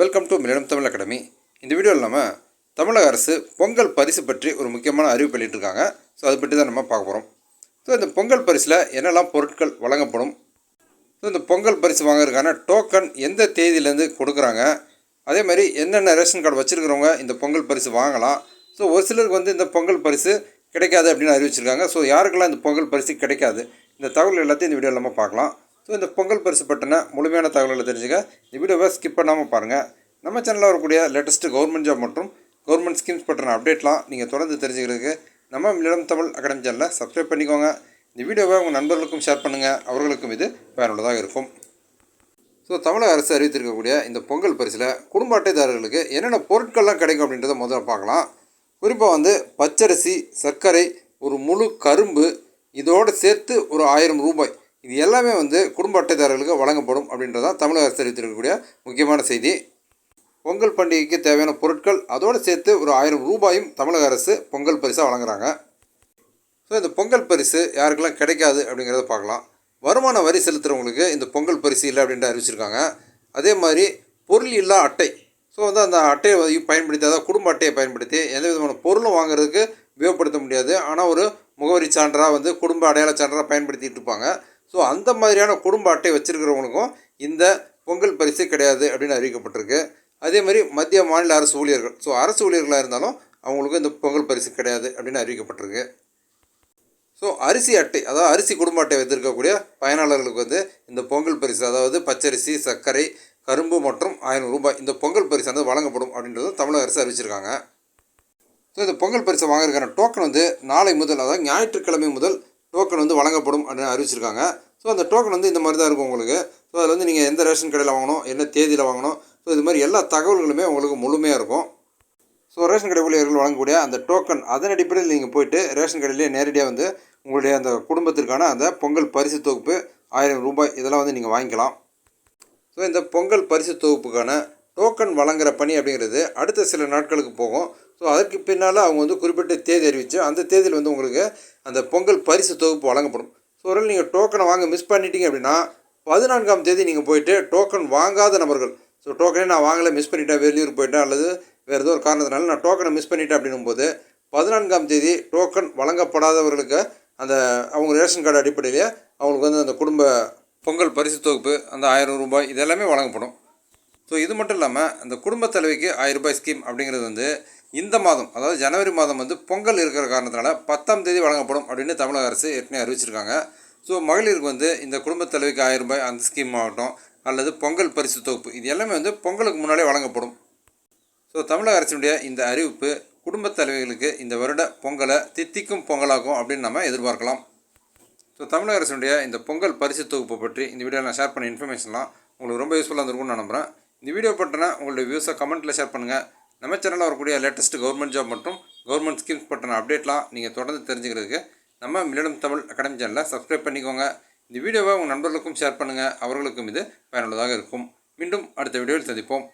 Welcome மில்லிடம் Tamil Academy இந்த வீடியோவில் நம்ம தமிழக அரசு பொங்கல் பரிசு பற்றி ஒரு முக்கியமான அறிவிப்பு வெளியிட்டிருக்காங்க. ஸோ அதை பற்றி தான் நம்ம பார்க்க போகிறோம் ஸோ இந்த பொங்கல் பரிசில் என்னெல்லாம் பொருட்கள் வழங்கப்படும்? ஸோ இந்த பொங்கல் பரிசு வாங்குறதுக்கான டோக்கன் எந்த தேதியிலேருந்து கொடுக்குறாங்க? அதே மாதிரி என்னென்ன ரேஷன் கார்டு வச்சுருக்கிறவங்க இந்த பொங்கல் பரிசு வாங்கலாம்? ஸோ ஒரு சிலருக்கு வந்து இந்த பொங்கல் பரிசு கிடைக்காது அப்படின்னு அறிவிச்சிருக்காங்க. ஸோ யாருக்கெல்லாம் இந்த பொங்கல் பரிசு கிடைக்காது? இந்த தகவல் எல்லாத்தையும் இந்த வீடியோவில் நம்ம பார்க்கலாம். ஸோ இந்த பொங்கல் பரிசு பற்றின முழுமையான தகவல்களை தெரிஞ்சுக்க இந்த வீடியோவை ஸ்கிப் பண்ணாமல் பாருங்கள் நம்ம சேனலில் வரக்கூடிய லேட்டஸ்ட்டு கவர்மெண்ட் ஜாப் மற்றும் கவர்மெண்ட் ஸ்கீம்ஸ் பற்றின அப்டேட்லாம் நீங்கள் தொடர்ந்து தெரிஞ்சுக்கிறதுக்கு நம்ம மில்லிடம் தமிழ் அகாடமி சேனலை சப்ஸ்கிரைப் பண்ணிக்கோங்க. இந்த வீடியோவை உங்கள் நண்பர்களுக்கும் ஷேர் பண்ணுங்கள் அவர்களுக்கும் இது பயனுள்ளதாக இருக்கும். ஸோ தமிழக அரசு அறிவித்திருக்கக்கூடிய இந்த பொங்கல் பரிசில் குடும்ப அட்டைதாரர்களுக்கு என்னென்ன பொருட்கள்லாம் கிடைக்கும் அப்படின்றத முதல்ல பார்க்கலாம். குறிப்பாக வந்து பச்சரிசி சர்க்கரை ஒரு முழு கரும்பு இதோடு சேர்த்து ஒரு ஆயிரம் ரூபாய் இது எல்லாமே வந்து குடும்ப அட்டைதாரர்களுக்கு வழங்கப்படும் அப்படின்றதான் தமிழக அரசு அறிவித்திருக்கக்கூடிய முக்கியமான செய்தி. பொங்கல் பண்டிகைக்கு தேவையான பொருட்கள் அதோடு சேர்த்து ஒரு ஆயிரம் ரூபாயும் தமிழக அரசு பொங்கல் பரிசாக வழங்குறாங்க. ஸோ இந்த பொங்கல் பரிசு யாருக்கெல்லாம் கிடைக்காது அப்படிங்கிறத பார்க்கலாம். வருமான வரி செலுத்துகிறவங்களுக்கு இந்த பொங்கல் பரிசு இல்லை அப்படின்ட்டு அறிவிச்சிருக்காங்க. அதே மாதிரி பொருள் இல்லா அட்டை. ஸோ வந்து அந்த அட்டையை பயன்படுத்தி அதாவது குடும்ப அட்டையை பயன்படுத்தி எந்த விதமான பொருளும் வாங்குறதுக்கு உபயோகப்படுத்த முடியாது. ஆனால் ஒரு முகவரி சான்றாக வந்து குடும்ப அடையாள சான்றாக பயன்படுத்திகிட்டு இருப்பாங்க. ஸோ அந்த மாதிரியான குடும்ப அட்டை வச்சுருக்கிறவங்களுக்கும் இந்த பொங்கல் பரிசு கிடையாது அப்படின்னு அறிவிக்கப்பட்டிருக்கு. அதே மாதிரி மத்திய மாநில அரசு ஊழியர்கள். ஸோ அரசு ஊழியர்களாக இருந்தாலும் அவங்களுக்கு இந்த பொங்கல் பரிசு கிடையாது அப்படின்னு அறிவிக்கப்பட்டிருக்கு. ஸோ அரிசி அட்டை அதாவது அரிசி குடும்ப அட்டை வைத்திருக்கக்கூடிய பயனாளர்களுக்கு வந்து இந்த பொங்கல் பரிசு அதாவது பச்சரிசி சர்க்கரை கரும்பு மற்றும் ஆயிரம் ரூபாய் இந்த பொங்கல் பரிசானது வழங்கப்படும் அப்படின்றதும் தமிழக அரசு அறிவிச்சிருக்காங்க. ஸோ இந்த பொங்கல் பரிசு வாங்குறதுக்கான டோக்கன் வந்து நாளை முதல் அதாவது ஞாயிற்றுக்கிழமை முதல் டோக்கன் வந்து வழங்கப்படும் அப்படின்னு அறிவிச்சிருக்காங்க. ஸோ அந்த டோக்கன் வந்து இந்த மாதிரி தான் இருக்கும் உங்களுக்கு. ஸோ அதில் வந்து நீங்கள் எந்த ரேஷன் கடையில் வாங்கணும் என்ன தேதியில் வாங்கணும் ஸோ இது மாதிரி எல்லா தகவல்களுமே உங்களுக்கு முழுமையாக இருக்கும். ஸோ ரேஷன் கடை ஊழியர்கள் வழங்கக்கூடிய அந்த டோக்கன் அதன் அடிப்படையில் நீங்கள் போயிட்டு ரேஷன் கடையிலே நேரடியாக வந்து உங்களுடைய அந்த குடும்பத்திற்கான அந்த பொங்கல் பரிசு தொகுப்பு ஆயிரம் ரூபாய் இதெல்லாம் வந்து நீங்கள் வாங்கிக்கலாம். ஸோ இந்த பொங்கல் பரிசு தொகுப்புக்கான டோக்கன் வழங்குற பணி அப்படிங்கிறது அடுத்த சில நாட்களுக்கு போகும். ஸோ அதற்கு பின்னால் அவங்க வந்து குறிப்பிட்ட தேதி அறிவித்து அந்த தேதியில் வந்து உங்களுக்கு அந்த பொங்கல் பரிசு தொகுப்பு வழங்கப்படும். ஸோ ஒரு நீங்கள் டோக்கனை வாங்க மிஸ் பண்ணிட்டீங்க அப்படின்னா பதினான்காம் தேதி நீங்கள் போயிட்டு டோக்கன் வாங்காத நபர்கள் ஸோ டோக்கனே நான் வாங்கலை மிஸ் பண்ணிட்டேன் வெளியூர் போயிட்டேன் அல்லது வேறு ஏதோ ஒரு காரணத்தினால நான் டோக்கனை மிஸ் பண்ணிட்டேன் அப்படின்னும் போது பதினான்காம் தேதி டோக்கன் வழங்கப்படாதவர்களுக்கு அந்த அவங்க ரேஷன் கார்டு அடிப்படையிலே அவங்களுக்கு வந்து அந்த குடும்ப பொங்கல் பரிசு தொகுப்பு அந்த ஆயிரம் ரூபாய் இதெல்லாமே வழங்கப்படும். ஸோ இது மட்டும் இல்லாமல் அந்த குடும்ப தலைவிக்கு ஆயிரம் ரூபாய் ஸ்கீம் அப்படிங்கிறது வந்து இந்த மாதம் அதாவது ஜனவரி மாதம் வந்து பொங்கல் இருக்கிற காரணத்தினால பத்தாம் தேதி வழங்கப்படும் அப்படின்னு தமிழக அரசு ஏற்கனவே அறிவிச்சிருக்காங்க. ஸோ மகளிருக்கு வந்து இந்த குடும்ப தலைவிக்கு ஆயிரம் ரூபாய் அந்த ஸ்கீம் ஆகட்டும் அல்லது பொங்கல் பரிசு தொகுப்பு இது எல்லாமே வந்து பொங்கலுக்கு முன்னாலே வழங்கப்படும். ஸோ தமிழக அரசினுடைய இந்த அறிவிப்பு குடும்பத் தலைவிகளுக்கு இந்த வருட பொங்கலை தித்திக்கும் பொங்கலாகும் அப்படின்னு நம்ம எதிர்பார்க்கலாம். ஸோ தமிழக அரசினுடைய இந்த பொங்கல் பரிசு தொகுப்பு பற்றி இந்த வீடியோவில் நான் ஷேர் பண்ண இன்ஃபர்மேஷன்லாம் உங்களுக்கு ரொம்ப யூஸ்ஃபுல்லாக இருந்திருக்கும்னு நான் நம்புகிறேன் இந்த வீடியோ பற்றின உங்களுடைய வியூஸை கமெண்ட்டில் ஷேர் பண்ணுங்கள் நம்ம சேனலில் வரக்கூடிய லேட்டஸ்ட் கவர்மெண்ட் ஜாப் மற்றும் கவர்மெண்ட் ஸ்கீம்ஸ் பற்றின அப்டேட்லாம் நீங்கள் தொடர்ந்து தெரிஞ்சுக்கிறதுக்கு நம்ம மில்லிடம் தமிழ் அகாடமி சேனலை சப்ஸ்கிரைப் பண்ணிக்கோங்க. இந்த வீடியோவை உங்கள் நண்பர்களுக்கும் ஷேர் பண்ணுங்கள் அவர்களுக்கும் இது பயனுள்ளதாக இருக்கும். மீண்டும் அடுத்த வீடியோவில் சந்திப்போம்.